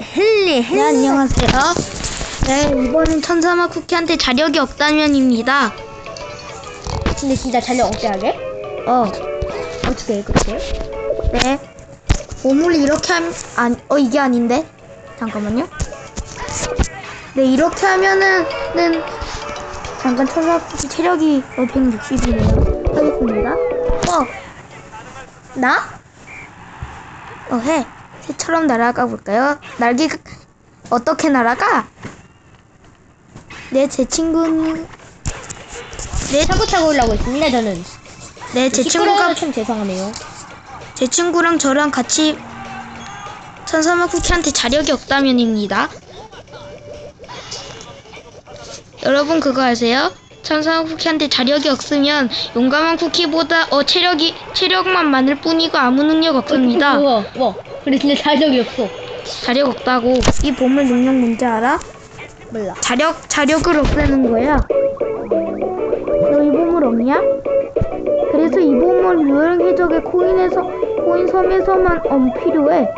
헬리 헬리 네, 안녕하세요. 네, 이번엔 천사마 쿠키한테 자력이 없다면입니다. 근데 진짜 자력 없게 하게? 어, 어떻게 해 그렇게? 네. 보물 이렇게 하면, 안, 어, 이게 아닌데? 잠깐만요. 네, 이렇게 하면은, 는, 잠깐 천사마 쿠키 체력이 160이네요. 하겠습니다. 어, 나? 어, 해. 새처럼 날아가 볼까요? 날개가, 어떻게 날아가? 네, 제 친구는, 네, 차고 차고 올라고 있습니다 저는 네, 제 친구가 참 죄송하네요 제 친구랑 저랑 같이 천사마 쿠키한테 자력이 없다면입니다. 여러분 그거 아세요? 천사마 쿠키한테 자력이 없으면 용감한 쿠키보다 어 체력이 체력만 많을 뿐이고 아무 능력 없습니다. 우와 우와 근데 진짜 자력이 없어 자력 없다고. 이 보물 능력 뭔지 알아? 몰라 자력 자력을 없애는 거야. 너 이 보물 없냐? 그래서 이 보물 유형 해적의 코인에서 코인 섬에서만 엄 필요해.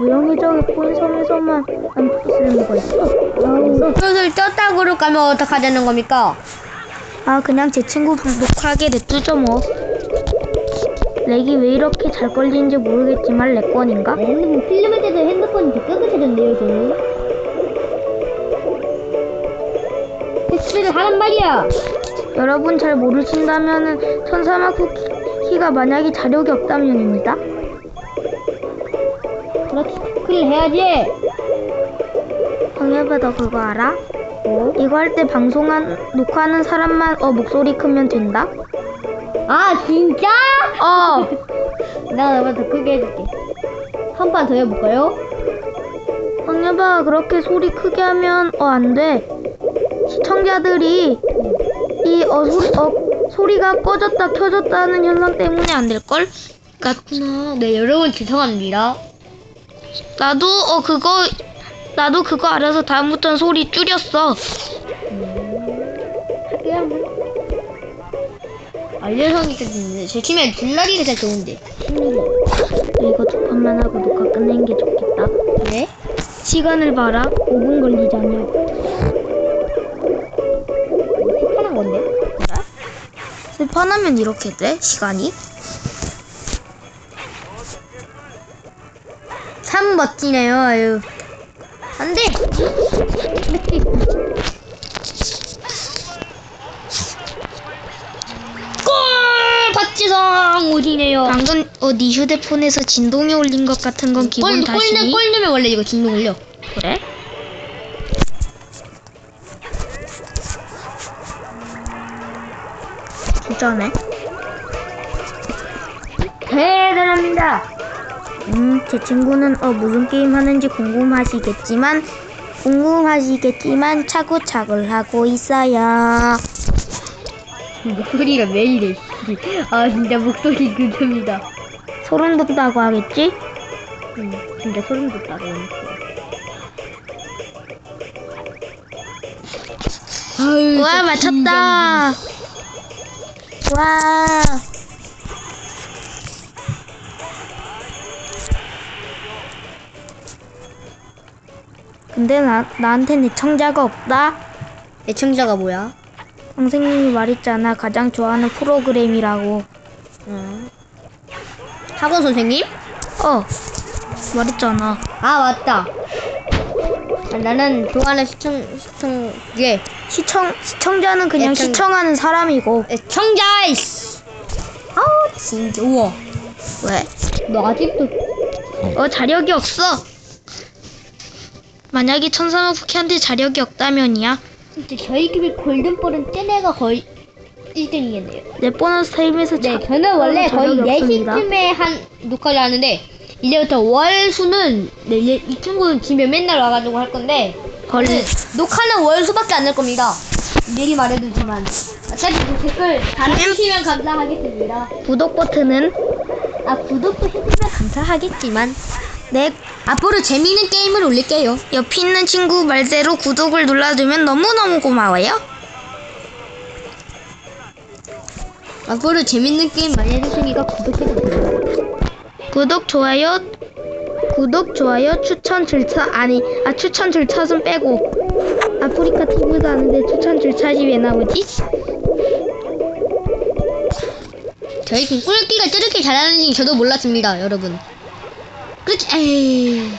유형 해적의 코인 섬에서만 안 쓰는 거 있어. 아, 그것을 떴다고로 가면 어떡하자는 겁니까? 아 그냥 제 친구 녹화하게 냅두죠 뭐. 렉이 왜 이렇게 잘 걸리는지 모르겠지만 렉 건인가? 핸드폰 필름할 때도 핸드폰이 더 끄덕해졌네요 저는 택시를 하란 말이야 여러분 잘 모르신다면은 천사마 쿠키가 만약에 자력이 없다면입니다. 그렇지 테크를 해야지 너 그거 알아? 어? 이거 할 때 방송한 녹화하는 사람만 어 목소리 크면 된다? 아 진짜? 어 나 이번 더 크게 해줄게 한 판 더 해볼까요? 황해바 그렇게 소리 크게 하면 어 안 돼. 시청자들이 이 어 소리 어 소리가 꺼졌다 켜졌다는 현상 때문에 안 될 걸? 그니까 그렇구나 네 여러분 죄송합니다 나도 어 그거 나도 그거 알아서 다음부터는 소리 줄였어. 알려성이 있는데 제 팀에 줄라리가 제일 좋은데 이거 두 판만 하고 녹화 끝내는 게 좋겠다. 네? 시간을 봐라. 5분 걸리잖냐. 색하는 건데? 슬판하면 이렇게 돼? 시간이? 참 멋지네요 아유 안 돼 골 박지성 오지네요 방금 어, 네 휴대폰에서 진동이 울린 것 같은 건 기본 골, 다시. 골, 골 넣으면 원래 이거 진동 올려 그래? 진짜네. 대단합니다 음, 제 친구는 어 무슨 게임 하는지 궁금하시겠지만 궁금하시겠지만 차고차고를 하고 있어요. 목소리가 왜 이래 아 진짜 목소리 그겁니다 소름 돋다고 하겠지? 음, 진짜 소름 돋다 아유, 와 맞췄다. 와. 근데 나 나한텐 애청자가 없다. 애청자가 뭐야? 선생님이 말했잖아 가장 좋아하는 프로그램이라고. 어. 학원 선생님? 어 말했잖아. 아 맞다. 아, 나는 좋아하는 시청 시청 예 시청 시청자는 그냥 애청- 시청하는 사람이고 애청자 이씨. 아우 진짜 우와. 왜? 너 아직도 어 자력이 없어. 만약에 천사마 쿠키한테 자력이 없다면이야. 진짜 저희 집의 골든볼은 쟤네가 거의 1등이겠네요. 내 보너스 타임에서 네, 자- 저는 원래 거의 자력이 없습니다. 4시쯤에 한 녹화를 하는데 이제부터 월수는 네, 얘- 이 친구는 집에 맨날 와가지고 할 건데 걸 저는 녹화는 월수밖에 안 할 겁니다. 미리 말해두지만 어차피 그 댓글 달아주시면 감사하겠습니다. 구독 버튼은 아 구독도 해주면 감사하겠지만 내 앞으로 재미있는 게임을 올릴게요. 옆에 있는 친구 말대로 구독을 눌러주면 너무너무 고마워요. 앞으로 재밌는 게임 많이 해주시니까 구독해주세요. 구독, 좋아요, 구독, 좋아요, 추천 절차 아니 아 추천 절차는 빼고 아프리카 TV도 아는데 추천 절차지 왜 나오지? 저희 그 꿀끼가 저렇게 잘하는지 저도 몰랐습니다, 여러분. 그렇지, 에이.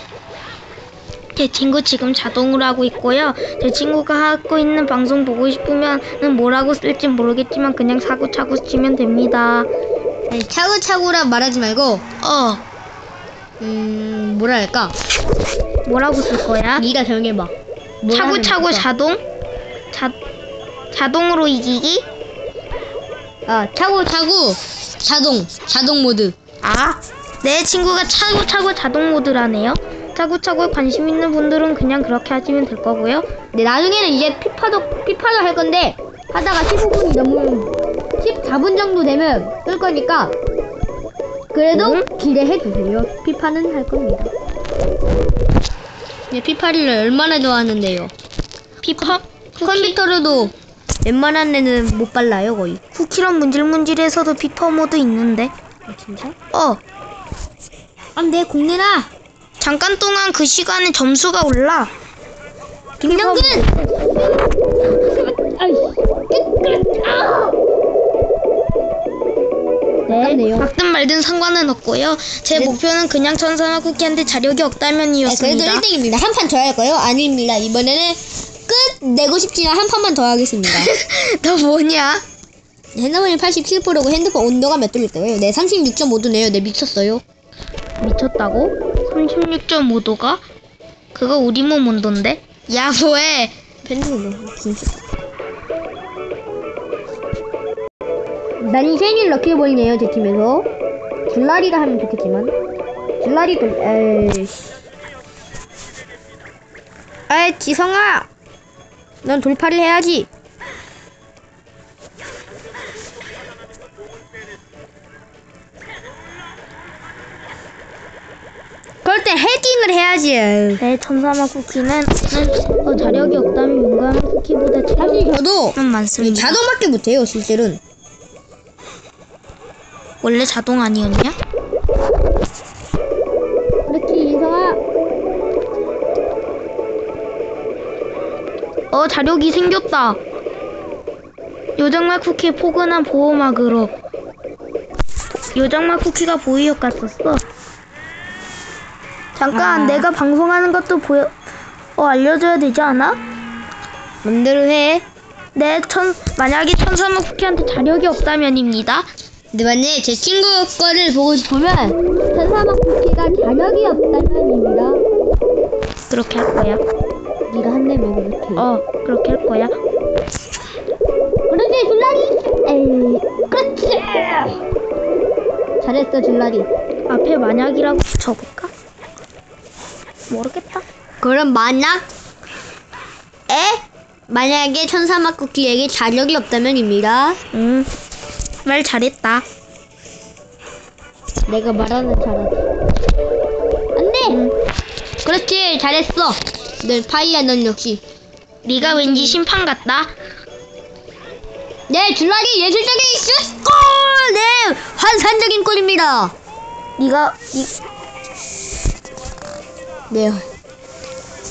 제 친구 지금 자동으로 하고 있고요. 제 친구가 하고 있는 방송 보고 싶으면은 뭐라고 쓸지 모르겠지만 그냥 사고차고 치면 됩니다. 아니, 차고차고라 말하지 말고, 어 음, 뭐라 할까? 뭐라고 쓸 거야? 네가 정해봐. 뭐라 차고차고? 자동 자 자동으로 이기기 아, 차고차고, 자동, 자동 모드. 아, 내 친구가 차고차고 자동 모드라네요. 차고차고에 관심 있는 분들은 그냥 그렇게 하시면 될 거고요. 네, 나중에는 이제 피파도, 피파도 할 건데, 하다가 15분이 넘으면, 14분 정도 되면 끌 거니까, 그래도 응? 기대해 주세요. 피파는 할 겁니다. 네, 피파를 얼마나 좋아하는데요. 피파 컴퓨터로도 웬만한 데는 못 발라요, 거의. 쿠키런 문질문질에서도 피파 모드 있는데. 아, 진짜? 어, 안 돼, 공내나! 잠깐 동안 그 시간에 점수가 올라. 김정근! 아이씨. 아! 네. 막든 말든 상관은 없고요. 제 네. 목표는 그냥 천사나 쿠키한테 자력이 네, 그래도 없다면이었습니다. 1등입니다. 한 판 더할 거예요? 아닙니다. 이번에는 끝! 내고 싶지만 한 판만 더 하겠습니다. 너 뭐냐? 핸드폰이 87%고 핸드폰 온도가 몇 도일 거예요? 네, 36.5도네요. 네, 미쳤어요. 미쳤다고? 36.5도가? 그거 우리 몸 온도인데? 야, 뭐해? 팬들도 진짜. 난 생일 럭키 보이네요, 제 팀에서. 줄라리가 하면 좋겠지만. 줄라리도, 에이씨. 아이, 지성아! 넌 돌파를 해야지. 그럴 때 헤딩을 해야지. 내 천사마 쿠키는 어, 자력이 없다면 용감한 쿠키보다 저도 체력은 많습니다. 자동밖에 못해요, 실제로는. 원래 자동 아니었냐? 그렇지, 이성아. 어, 자력이 생겼다. 요정말 쿠키의 포근한 보호막으로. 요정말 쿠키가 보이역 같았어. 잠깐, 아. 내가 방송하는 것도 보여, 어, 알려줘야 되지 않아? 맘대로 해. 내 천, 만약에 천사마 쿠키한테 자력이 없다면입니다. 근데 만약에 제 친구 거를 보고 싶으면 천사막 쿠키가 자력이 없다면입니다. 그렇게 할 거야. 네가 한다면 그렇게. 어, 그렇게 할 거야. 그렇지, 줄라리. 에이, 그렇지. 잘했어, 줄라리. 앞에 만약이라고 붙여볼까? 모르겠다. 그럼 만약 에 만약에 천사막 쿠키에게 자력이 없다면입니다. 응. 말 잘했다. 내가 말하는 잘하지. 안 돼. 응. 그렇지, 잘했어. 넌 파이야, 넌 역시. 네가 왠지 심판 같다. 네, 줄라리 예술적인 슛 골! 네, 환상적인 골입니다. 네가 니, 네,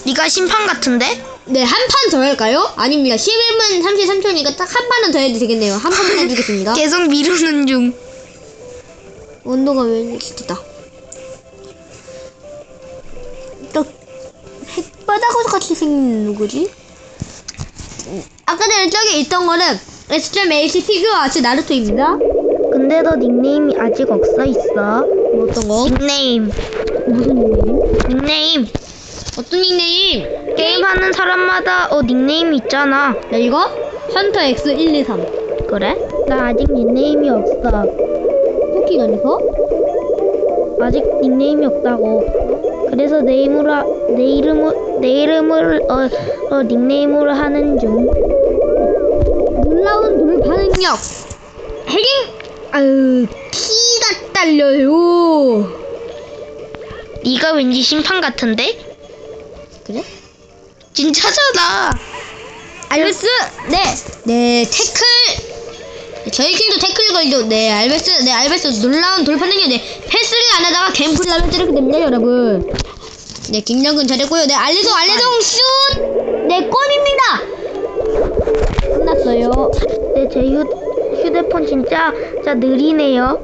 네가 심판 같은데? 네, 한 판 더 할까요? 아닙니다. 11분 33초니까 딱 한 판은 더 해도 되겠네요. 한 판만 해주겠습니다. 계속 미루는 중. 온도가 왜 이렇게 됐다. 또, 햇바닥으로 같이 생긴 누구지? 음, 아까 전에 저기 있던 거는 S.H 피규어 아츠 나루토입니다. 근데 너 닉네임이 아직 없어 있어. 뭐 어떤 거? 닉네임. 무슨 닉네임? 닉네임. 어떤 닉네임? 게임하는 사람마다 어 닉네임이 있잖아. 나 이거? 헌터 X123. 그래? 나 아직 닉네임이 없어. 쿠키 너니서? 아직 닉네임이 없다고. 그래서 내 이름으로 하- 내 이름을 내 이름을 어, 어 닉네임으로 하는 중. 놀라운 돌 반응력. 아유, 피가 딸려요. 네가 왠지 심판 같은데? 그래? 진짜잖아. 알베스! 네! 네, 태클! 저희 팀도 태클 걸죠. 네, 알베스, 네, 알베스 놀라운 돌파 능력, 네, 패스를 안에다가 캠플라면 이렇게 됩니다 여러분 네 김정근 잘했고요 네 알리송 알리송 슛네 골입니다 끝났어요 네, 제 휴, 휴대폰 진짜 진짜 느리네요.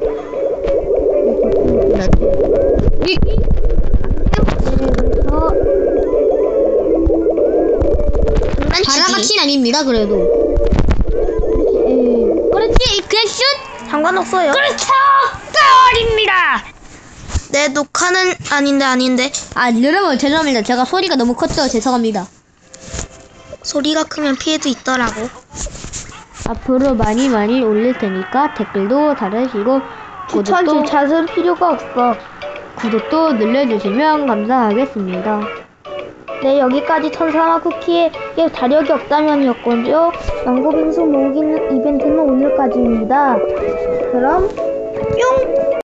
바라같이는 아닙니다 그래도 예. 그렇지 그냥 슛 상관없어요. 그렇죠 골입니다 네, 녹화는 아닌데 아닌데 아 여러분 죄송합니다 제가 소리가 너무 컸죠 죄송합니다 소리가 크면 피해도 있더라고. 앞으로 많이 많이 올릴 테니까 댓글도 달으시고 추천 구독도, 찾을 필요가 없어. 구독도 눌러주시면 감사하겠습니다 네, 여기까지 천사마 쿠키의 자력이 없다면이었군요. 망고 빙수 모으기 이벤트는 오늘까지입니다. 그럼 뿅!